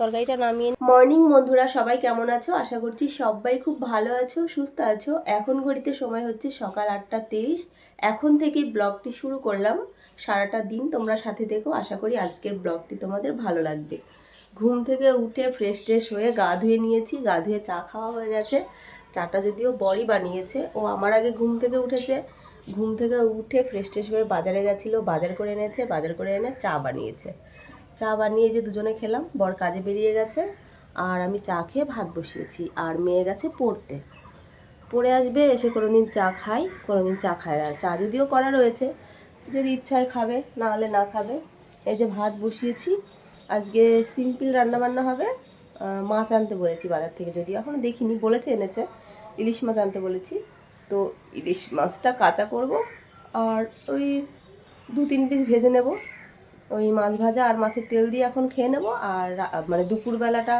তরকারিটা নামিয়ে মর্নিং বন্ধুরা সবাই কেমন আছো? আশা করছি সবাই খুব ভালো আছো সুস্থ আছো। এখন ঘড়িতে সময় হচ্ছে সকাল আটটা তেইশ। এখন থেকেই ব্লগটি শুরু করলাম। সারাটা দিন তোমরা সাথে থেকো। আশা করি আজকের ব্লগটি তোমাদের ভালো লাগবে। ঘুম থেকে উঠে ফ্রেশ ট্রেশ হয়ে গা ধুয়ে নিয়েছি। গা ধুয়ে চা খাওয়া হয়ে গেছে। চাটা যদিও বড়ি বানিয়েছে। ও আমার আগে ঘুম থেকে উঠেছে। ঘুম থেকে উঠে ফ্রেশ ট্রেশ হয়ে বাজারে গেছিল, বাজার করে এনেছে, বাজার করে এনে চা বানিয়েছে। চা বানিয়ে যে দুজনে খেলাম, বর কাজে বেরিয়ে গেছে আর আমি চা খেয়ে ভাত বসিয়েছি আর মেয়ে গেছে পড়তে। পড়ে আসবে, এসে কোনোদিন চা খাই কোনোদিন চা খায় না। চা যদিও করা রয়েছে, যদি ইচ্ছায় খাবে, না হলে না খাবে। এই যে ভাত বসিয়েছি, আজকে সিম্পল রান্না বান্না হবে মাছ আনতে বলেছি বাজার থেকে যদি এখনও দেখিনি, বলেছে এনেছে, ইলিশ মাছ আনতে বলেছি। তো ইলিশ মাছটা কাঁচা করব আর ওই দু তিন পিস ভেজে নেব। ওই মাছ ভাজা আর মাছের তেল দিয়ে এখন খেয়ে নেব আর মানে দুপুরবেলাটা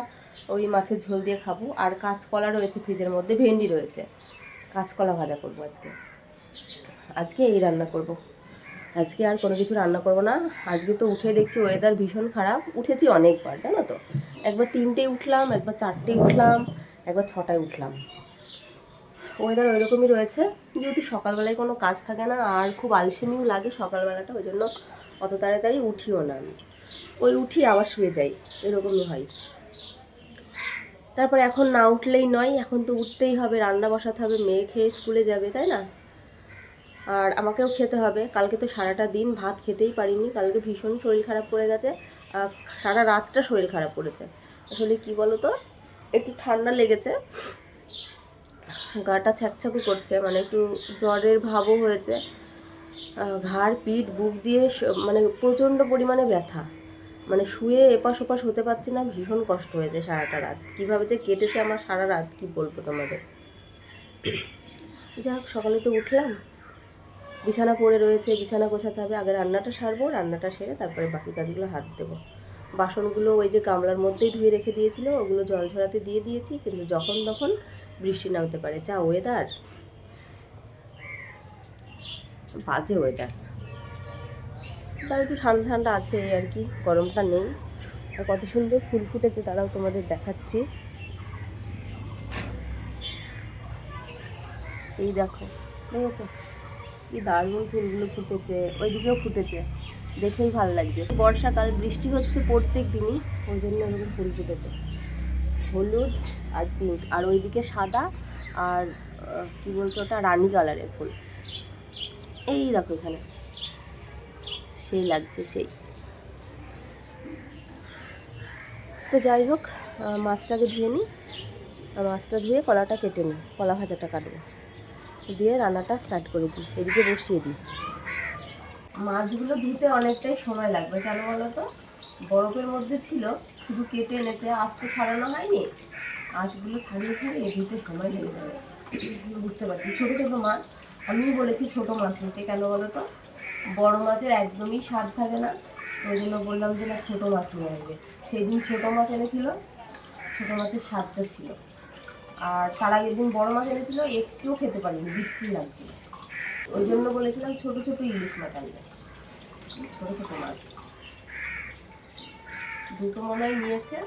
ওই মাছের ঝোল দিয়ে খাব। আর কাঁচকলা রয়েছে ফ্রিজের মধ্যে, ভেন্ডি রয়েছে। কাঁচকলা ভাজা করব আজকে। আজকে এই রান্না করব। আজকে আর কোনো কিছু রান্না করব না। আজকে তো উঠে দেখছি ওয়েদার ভীষণ খারাপ। উঠেছি অনেকবার, জানো তো? একবার তিনটে উঠলাম, একবার চারটে উঠলাম, একবার ছটায় উঠলাম। ওয়েদার ওইরকমই রয়েছে। যেহেতু সকালবেলায় কোনো কাজ থাকে না, আর খুব আলসেমিও লাগে সকালবেলাটা, ওই জন্য অত তাড়াতাড়ি উঠিও না আমি। ওই উঠি, আবার শুয়ে যাই, এরকমই হয়। তারপর এখন না উঠলেই নয়, এখন তো উঠতেই হবে, রান্না বসাতে হবে, মেয়ে খেয়ে স্কুলে যাবে, তাই না? আর আমাকেও খেতে হবে, কালকে তো সারাটা দিন ভাত খেতেই পারিনি, কালকে ভীষণ শরীর খারাপ পড়ে গেছে সারা রাতটা শরীর খারাপ করেছে আসলে কি বলো তো একটু ঠান্ডা লেগেছে গাটা ছ্যাকছ্যাকু করছে মানে একটু জ্বরের ভাবও হয়েছে। ঘাড়, পিঠ, বুক দিয়ে মানে প্রচণ্ড পরিমাণে ব্যথা। মানে শুয়ে এপাশ ওপাশ হতে পারছি না, ভীষণ কষ্ট হয়েছে সারাটা রাত। কীভাবে যে কেটেছে আমার সারা রাত, কি বলব তোমাদের? যাক, সকালে তো উঠলাম। বিছানা পড়ে রয়েছে, বিছানা গোছাতে হবে। আগে রান্নাটা সারবো, রান্নাটা সেরে তারপরে বাকি কাজগুলো হাত দেবো। বাসনগুলো ওই যে গামলার মধ্যেই ধুয়ে রেখে দিয়েছিল, ওগুলো জল ঝরাতে দিয়ে দিয়েছি, কিন্তু যখন তখন বৃষ্টি নামতে পারে। যা ওয়েদার বাজে ওয়েদার তাও একটু ঠান্ডা ঠান্ডা আছে আর কি, গরমটা নেই। আর কত সুন্দর ফুল ফুটেছে, তারাও তোমাদের দেখাচ্ছি। এই দেখো দেখেছ কি দারুণ ফুলগুলো ফুটেছে, ওইদিকেও ফুটেছে। দেখেই ভালো লাগছে। বর্ষাকাল, বৃষ্টি হচ্ছে প্রত্যেক দিনই ওই জন্য এরকম ফুল ফুটেছে। হলুদ আর পিঙ্ক আর ওইদিকে সাদা আর কি বলছো ওটা, রানি কালারের ফুল। এই দেখো এখানে। সেই লাগছে, সেই। তো যাই হোক মাছটাকে ধুয়ে নিই। মাছটা ধুয়ে কলাটা কেটে নিই। কলা ভাজাটা কাটবো। দিয়ে রান্নাটা স্টার্ট করে দিই। এদিকে বসিয়ে দিই। মাছগুলো ধুতে অনেকটাই সময় লাগবে, কেন বলো তো? বরফের মধ্যে ছিল শুধু কেটে এনেছে, আস্তে ছাড়ানো হয়নি। আঁশগুলো ছাড়িয়ে ছাড়িয়ে ধুতে সময় লেগে যাবে। বুঝতে পারছি। ছোটো ছোটো মাছ। আমিও বলেছি ছোটো মাছ নিতে। কেন বলো তো? বড় মাছের একদমই স্বাদ থাকে না। ওই জন্য বললাম যে না, ছোটো মাছ নিয়ে আসবে। সেই দিন ছোটো মাছ এনেছিল। ছোটো মাছের স্বাদটা ছিল। আর তার আগের দিন বড় মাছ এনেছিল, একটুও খেতে পারিনি, বিচ্ছিরি লাগছিল। ওই জন্য বলেছিলাম ছোটো ছোটো ইলিশ মাছ আনবে। ছোটো ছোটো মাছ। দুটো মনে নিয়েছে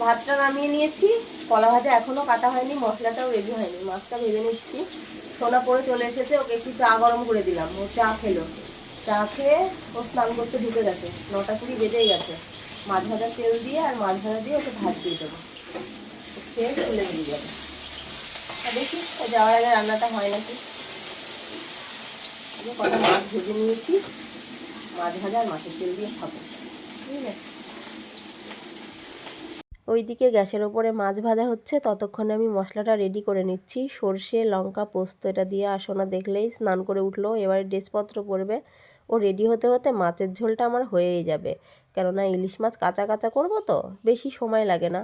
ভাতটা নামিয়ে নিয়েছি। কলা ভাজা এখনও কাটা হয়নি, মশলাটাও রেডি হয়নি। মাছটা ভেজে নিচ্ছি। সোনা পরে চলে এসেছে, ওকে একটু চা গরম করে দিলাম। ও চা খেলো। চা খেয়ে ও স্নান করতে ঢুকে গেছে। নটা কুড়ি বেজেই গেছে। মাছ ভাজা তেল দিয়ে আর মাছ ভাজা দিয়ে ওকে ভাত দিয়ে দেবো। খেয়ে চলে দিয়ে যাবে দেখি যাওয়ার আগে রান্নাটা হয় নাকি? আমি কটা মাছ ভেজে নিয়েছি। মাছ ভাজা আর মাছের তেল দিয়ে খাব। ওইদিকে গ্যাসের ওপরে মাছ ভাজা হচ্ছে। ততক্ষণে আমি মশলাটা রেডি করে নিচ্ছি। সর্ষে, লঙ্কা, পোস্ত এটা দিয়ে আসোনা দেখলেই স্নান করে উঠল। এবার ড্রেসপত্র পরবে। ও রেডি হতে হতে মাছের ঝোলটা আমার হয়েই যাবে। কেননা ইলিশ মাছ কাঁচা কাঁচা করব তো বেশি সময় লাগে না।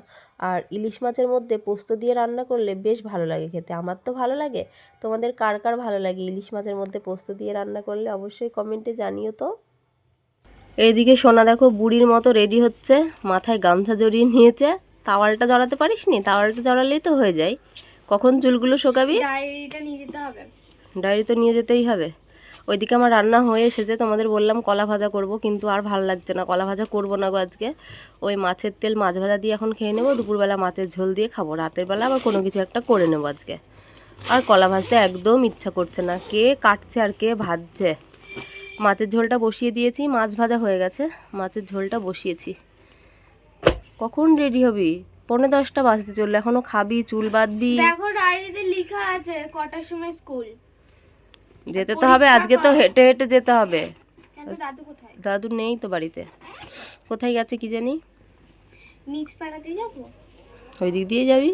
আর ইলিশ মাছের মধ্যে পোস্ত দিয়ে রান্না করলে বেশ ভালো লাগে খেতে। আমার তো ভালো লাগে। তোমাদের কার কার ভালো লাগে ইলিশ মাছের মধ্যে পোস্ত দিয়ে রান্না করলে অবশ্যই কমেন্টে জানিও তো। এইদিকে সোনা দেখো বুড়ির মতো রেডি হচ্ছে মাথায় গামছা জড়িয়ে নিয়েছে। তাওয়ালটা জড়াতে পারিস নি তাওয়ালটা জড়ালেই তো হয়ে যায়। কখন চুলগুলো শোকাবি? ডায়েরিটা নিয়ে যেতে হবে। ডায়েরি তো নিয়ে যেতেই হবে। ওইদিকে আমার রান্না হয়ে এসেছে, তোমাদের বললাম কলা ভাজা করব, কিন্তু আর ভালো লাগছে না। কলা ভাজা করব না গো আজকে। ওই মাছের তেল মাছ ভাজা দিয়ে এখন খেয়ে নেব, দুপুরবেলা মাছের ঝোল দিয়ে খাব, রাতের বেলা আবার কোনো কিছু একটা করে নেব আজকে। আর কলা ভাজতে একদম ইচ্ছা করছে না, কে কাটছে আর কে ভাজছে। মাছের ঝোলটা বসিয়ে দিয়েছি, মাছ ভাজা হয়ে গেছে, মাছের ঝোলটা বসিয়েছি। কখন রেডি হবি? পনেরো দশটা বাজতে চলল, এখনও খাবি, চুল বাঁধবি? দেখো ডায়েরিতে লেখা আছে, কটার সময় স্কুল যেতে তো হবে আজকে তো হেঁটে হেঁটে যেতে হবে। কেন দাদু নেই তো বাড়িতে। কোথায় গেছে কি জানি? নিচ পাড়াতে যাব? ওই দিক দিয়ে যাবি।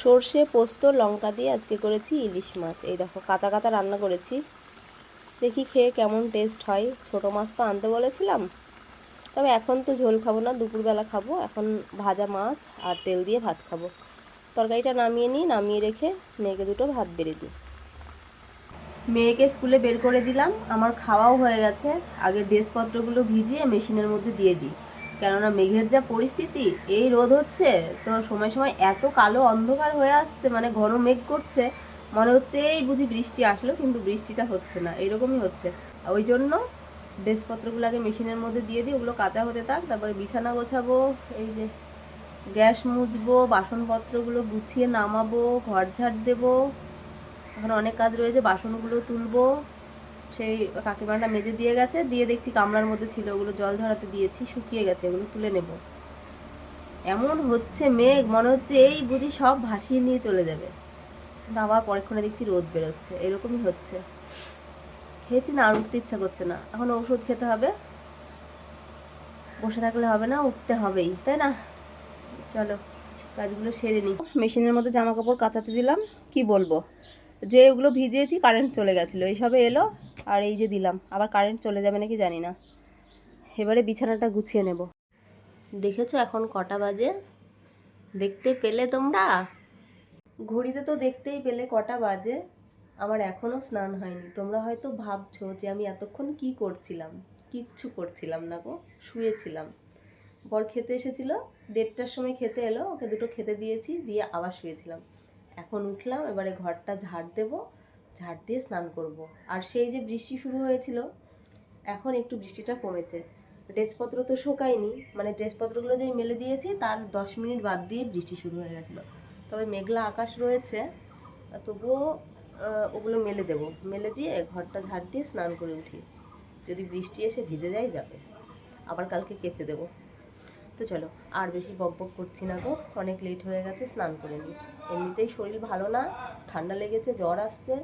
সর্ষে পোস্ত লঙ্কা দিয়ে আজকে করেছি ইলিশ মাছ। এই দেখো কাঁচা কাঁচা রান্না করেছি। দেখি খেয়ে কেমন টেস্ট হয়। ছোটো মাছ তো আনতে বলেছিলাম। তবে এখন তো ঝোল খাব না দুপুরবেলা খাব। এখন ভাজা মাছ আর তেল দিয়ে ভাত খাব। তরকারিটা নামিয়ে নিই নামিয়ে রেখে মেয়েকে দুটো ভাত বেড়ে দিই। মেয়েকে স্কুলে বের করে দিলাম। আমার খাওয়াও হয়ে গেছে। আগে ড্রেসপত্রগুলো ভিজিয়ে মেশিনের মধ্যে দিয়ে দিই। কেননা মেঘের যা পরিস্থিতি, এই রোদ হচ্ছে, তো সময় সময় এত কালো অন্ধকার হয়ে আসছে মানে ঘন মেঘ করছে, মনে হচ্ছে এই বুঝি বৃষ্টি আসলো, কিন্তু বৃষ্টিটা হচ্ছে না, এরকমই হচ্ছে। ওই জন্য ড্রেসপত্রগুলো আগে মেশিনের মধ্যে দিয়ে দিই, ওগুলো কাঁচা হতে থাক, তারপরে বিছানা গোছাবো, এই যে গ্যাস মুছবো, বাসনপত্রগুলো গুছিয়ে নামাবো, ঘর ঝাড় দেবো এখন অনেক কাজ রয়েছে, বাসনগুলো তুলবো। সেই কাকিমাটা মেজে দিয়ে গেছে, দিয়ে দেখছি গামলার মধ্যে ছিল, ওগুলো জল ধরাতে দিয়েছি, শুকিয়ে গেছে ওগুলো তুলে নেব। এমন হচ্ছে মেঘ, মনে হচ্ছে এই বুঝি সব ভাসিয়ে নিয়ে চলে যাবে। কিন্তু আবার পরেক্ষণে দেখছি রোদ বেরোচ্ছে, এরকমই হচ্ছে। খেয়েছি না, আর উঠতে ইচ্ছা করছে না। এখন ওষুধ খেতে হবে। বসে থাকলে হবে না, উঠতে হবেই, তাই না? চলো, কাজগুলো সেরে নিই। মেশিনের মধ্যে জামা কাপড় কাচাতে দিলাম, কি বলব? যে ওগুলো ভিজিয়েছি কারেন্ট চলে গেছিল। এইসবে এলো, আর এই যে দিলাম। আবার কারেন্ট চলে যাবে নাকি জানি না। এবারে বিছানাটা গুছিয়ে নেব। দেখেছ এখন কটা বাজে? দেখতে পেলে তোমরা? ঘড়িতে তো দেখতেই পেলে কটা বাজে। আমার এখনও স্নান হয়নি। তোমরা হয়তো ভাবছ যে আমি এতক্ষণ কি করছিলাম? কিচ্ছু করছিলাম না গো, শুয়েছিলাম। বর খেতে এসেছিল, দেড়টার সময় খেতে এলো, ওকে দুটো খেতে দিয়েছি, দিয়ে আবার শুয়েছিলাম। এখন উঠলাম, এবারে ঘরটা ঝাড় দেব, ঝাড় দিয়ে স্নান করব। আর সেই যে বৃষ্টি শুরু হয়েছিল, এখন একটু বৃষ্টিটা কমেছে। ড্রেসপত্র তো শোকায়নি মানে ড্রেসপত্রগুলো যেই মেলে দিয়েছি, তার দশ মিনিট বাদ দিয়ে বৃষ্টি শুরু হয়ে গেছিল। তবে মেঘলা আকাশ রয়েছে, তবুও ওগুলো মেলে দেব। মেলে দিয়ে ঘরটা ঝাড় দিয়ে স্নান করে উঠি। যদি বৃষ্টি এসে ভিজে যায়, যাবে। আবার কালকে কেচে দেবো। তো চলো, আর বেশি বক বক করছি না গো। অনেক লেট হয়ে গেছে, স্নান করে নিই এমনিতেই শরীর ভালো না, ঠান্ডা লেগেছে, জ্বর আসছে।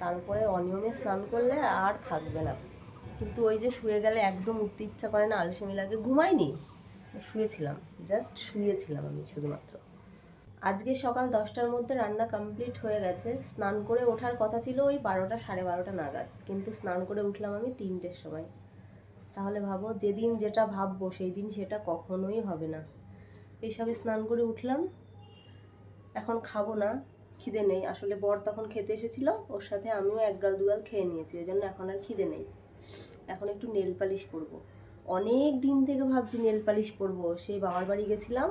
তার উপরে অনিয়মে স্নান করলে আর থাকবে না। কিন্তু ওই যে শুয়ে গেলে একদম উঠতে ইচ্ছা করে না, আলসেমি লাগে, ঘুমাইনি। শুয়েছিলাম জাস্ট শুয়েছিলাম আমি শুধুমাত্র। আজকে সকাল দশটার মধ্যে রান্না কমপ্লিট হয়ে গেছে। স্নান করে ওঠার কথা ছিল ওই বারোটা সাড়ে বারোটা নাগাদ। কিন্তু স্নান করে উঠলাম আমি তিনটের সময়। তাহলে ভাবো যেদিন যেটা ভাববো সেই দিন সেটা কখনোই হবে না। এইসবে স্নান করে উঠলাম, এখন খাব না, খিদে নেই। আসলে বর তখন খেতে এসেছিল, ওর সাথে আমিও এক গাল দুগাল খেয়ে নিয়েছি, ওই জন্য এখন আর খিদে নেই। এখন একটু নেল পালিশ পরবো অনেক দিন থেকে ভাবছি নেল পালিশ পরবো সেই বাবার বাড়ি গেছিলাম,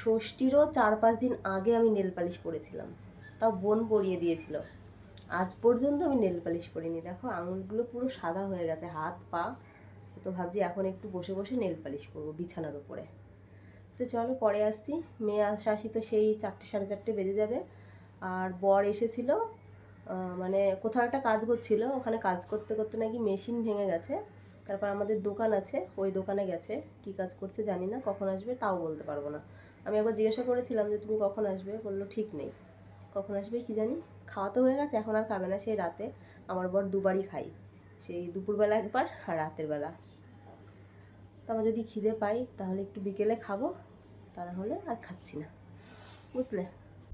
ষষ্ঠীরও চার পাঁচ দিন আগে আমি নেল পালিশ পরেছিলাম তাও বোন পরিয়ে দিয়েছিল। আজ পর্যন্ত আমি নেল পালিশ পরিনি দেখো, আঙুলগুলো পুরো সাদা হয়ে গেছে, হাত, পা তো ভাবছি এখন একটু বসে বসে নেল পালিশ করব বিছানার উপরে। তো চলো পরে আসছি। মেয়ে আসা আসি তো সেই চারটে সাড়ে চারটে বেজে যাবে। আর বর এসেছিল মানে কোথাও একটা কাজ করছিল, ওখানে কাজ করতে করতে নাকি মেশিন ভেঙে গেছে। তারপর আমাদের দোকান আছে, ওই দোকানে গেছে। কি কাজ করছে জানি না, কখন আসবে তাও বলতে পারব না। আমি একবার জিজ্ঞাসা করেছিলাম যে, তুমি কখন আসবে? বলল, ঠিক নেই। কখন আসবে কি জানি? খাওয়া তো হয়ে গেছে, এখন আর খাবে না সেই রাতে। আমার বর দুবারই খাই সেই দুপুরবেলা একবার আর রাতের বেলা। তারপর যদি খিদে পাই, তাহলে একটু বিকেলে খাব, তা হলে আর খাচ্ছি না। বুঝলে?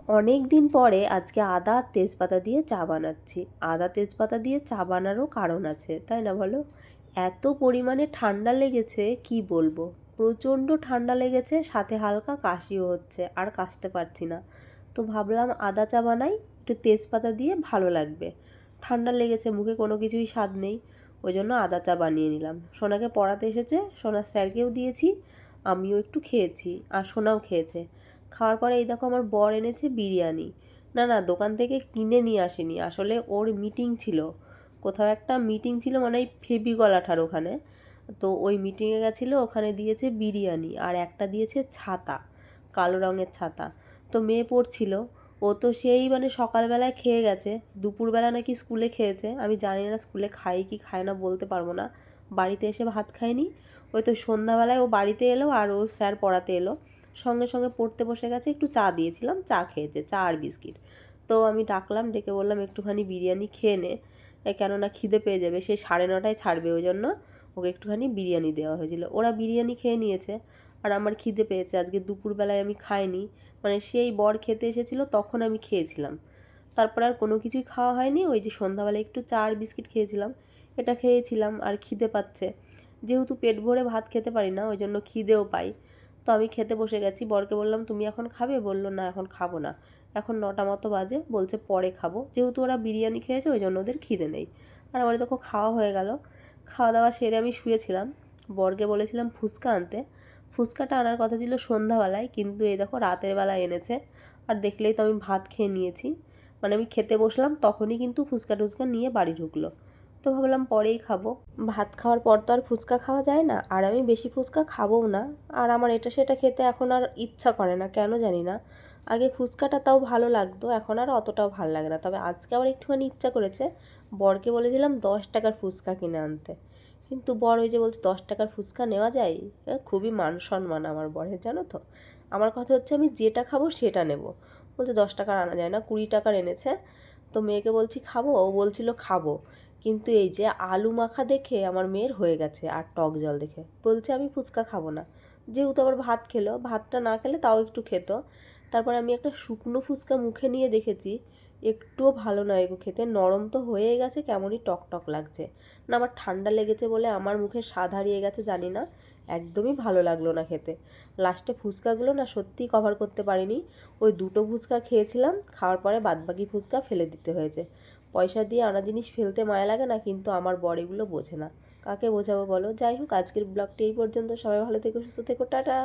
অনেক দিন পরে আজকে আদা আর তেজপাতা দিয়ে চা বানাচ্ছি। আদা, তেজপাতা দিয়ে চা বানারও কারণ আছে, তাই না বলো? এত পরিমাণে ঠান্ডা লেগেছে, কি বলব? প্রচণ্ড ঠান্ডা লেগেছে, সাথে হালকা কাশিও হচ্ছে, আর কাশতে পারছি না। তো ভাবলাম আদা চা বানাই, একটু তেজপাতা দিয়ে ভালো লাগবে। ঠান্ডা লেগেছে, মুখে কোনো কিছুই স্বাদ নেই, ওই জন্য আদা চা বানিয়ে নিলাম। সোনাকে পড়াতে এসেছে সোনার স্যারকেও দিয়েছি, আমিও একটু খেয়েছি, আর সোনাও খেয়েছে। খাওয়ার পরে এই দেখো আমার বর এনেছে বিরিয়ানি। না না, দোকান থেকে কিনে নিয়ে আসেনি, আসলে ওর মিটিং ছিল। কোথাও একটা মিটিং ছিল মানে এই ফেবিগলাঠার ওখানে। তো ওই মিটিংয়ে গেছিল, ওখানে দিয়েছে বিরিয়ানি, আর একটা দিয়েছে ছাতা, কালো রঙের ছাতা। তো মেয়ে পড়ছিল ও তো সেই মানে সকালবেলায় খেয়ে গেছে, দুপুরবেলা নাকি স্কুলে খেয়েছে, আমি জানি না স্কুলে খাই কি খায় না বলতে পারব না। বাড়িতে এসে ভাত খায়নি, ওই তো সন্ধ্যাবেলায় ও বাড়িতে এলো আর ওর স্যার পড়াতে এলো। সঙ্গে সঙ্গে পড়তে বসে গেছে, একটু চা দিয়েছিলাম, চা খেয়েছে, চা আর বিস্কিট। তো আমি ডাকলাম, ডেকে বললাম, একটুখানি বিরিয়ানি খেয়ে নে কেননা খিদে পেয়ে যাবে, সে সাড়ে নটায় ছাড়বে ওই জন্য ওকে একটুখানি বিরিয়ানি দেওয়া হয়েছিল। ওরা বিরিয়ানি খেয়ে নিয়েছে। আর আমার খিদে পেয়েছে, আজকে দুপুরবেলায় আমি খাইনি। মানে সেই বর খেতে এসেছিল, তখন আমি খেয়েছিলাম। তারপর আর কোনো কিছুই খাওয়া হয়নি, ওই যে সন্ধ্যাবেলায় একটু চা আর বিস্কিট খেয়েছিলাম, এটা খেয়েছিলাম আর খিদে পাচ্ছে। যেহেতু পেট ভরে ভাত খেতে পারি না ওই জন্য খিদেও পাই। তো আমি খেতে বসে গেছি, বরকে বললাম, তুমি এখন খাবে? বলল, না, এখন খাব না। এখন নটা মতো বাজে, বলছে পরে খাব। যেহেতু ওরা বিরিয়ানি খেয়েছে ওই জন্য ওদের খিদে নেই। আর আমার তখন খাওয়া হয়ে গেল। খাওয়া দাওয়া সেরে আমি শুয়েছিলাম। বরকে বলেছিলাম, ফুচকা আনতে। ফুচকাটা আনার কথা ছিল সন্ধ্যাবেলায়, কিন্তু এই দেখো রাতের বেলায় এনেছে। আর দেখলেই তো আমি ভাত খেয়ে নিয়েছি। মানে আমি খেতে বসলাম, তখনই কিন্তু ফুচকা টুচকা নিয়ে বাড়ি ঢুকলো। তো ভাবলাম পরেই খাব। ভাত খাওয়ার পর তো আর ফুচকা খাওয়া যায় না, আর আমি বেশি ফুচকা খাবোও না। আর আমার এটা সেটা খেতে এখন আর ইচ্ছা করে না, কেন জানি না। আগে ফুচকাটা তাও ভালো লাগতো, এখন আর অতটাও ভালো লাগে না। তবে আজকে আবার একটুখানি ইচ্ছা করেছে, বরকে বলেছিলাম দশ টাকার ফুচকা কিনে আনতে। কিন্তু বর ওই যে বলছে, দশ টাকার ফুচকা নেওয়া যায়? খুবই মান সম্মান আমার বরের, জানো তো। আমার কথা হচ্ছে, আমি যেটা খাব সেটা নেব। বলছে, দশ টাকার আনা যায় না, কুড়ি টাকার এনেছে। তো মেয়েকে বলছি, খাব? ও বলছিল, খাব। কিন্তু এই যে আলু মাখা দেখে আমার মেয়ের হয়ে গেছে, আর টক জল দেখে। বলছে, আমি ফুচকা খাব না। যেহেতু আবার ভাত খেলো, ভাতটা না খেলে তাও একটু খেত। তারপর আমি একটা শুকনো ফুচকা মুখে নিয়ে দেখেছি। একটুও ভালো নয় গো খেতে। নরম তো হয়ে গেছে, কেমনই টক টক লাগছে। না, আমার ঠান্ডা লেগেছে বলে আমার মুখে স্বাদ হারিয়ে গেছে, জানি না। একদমই ভালো লাগল না খেতে। লাস্টে ফুচকাগুলো না সত্যিই কভার করতে পারিনি। ওই দুটো ফুচকা খেয়েছিলাম, খাওয়ার পরে বাদবাকি ফুচকা ফেলে দিতে হয়েছে। পয়সা দিয়ে আনা জিনিস ফেলতে মায়া লাগে না, কিন্তু আমার বর এগুলো বোঝে না। কাকে বোঝাবো বলো? যাই হোক, আজকের ব্লগটি এই পর্যন্ত। সবাই ভালো থেকো, সুস্থ থেকো, টাটা।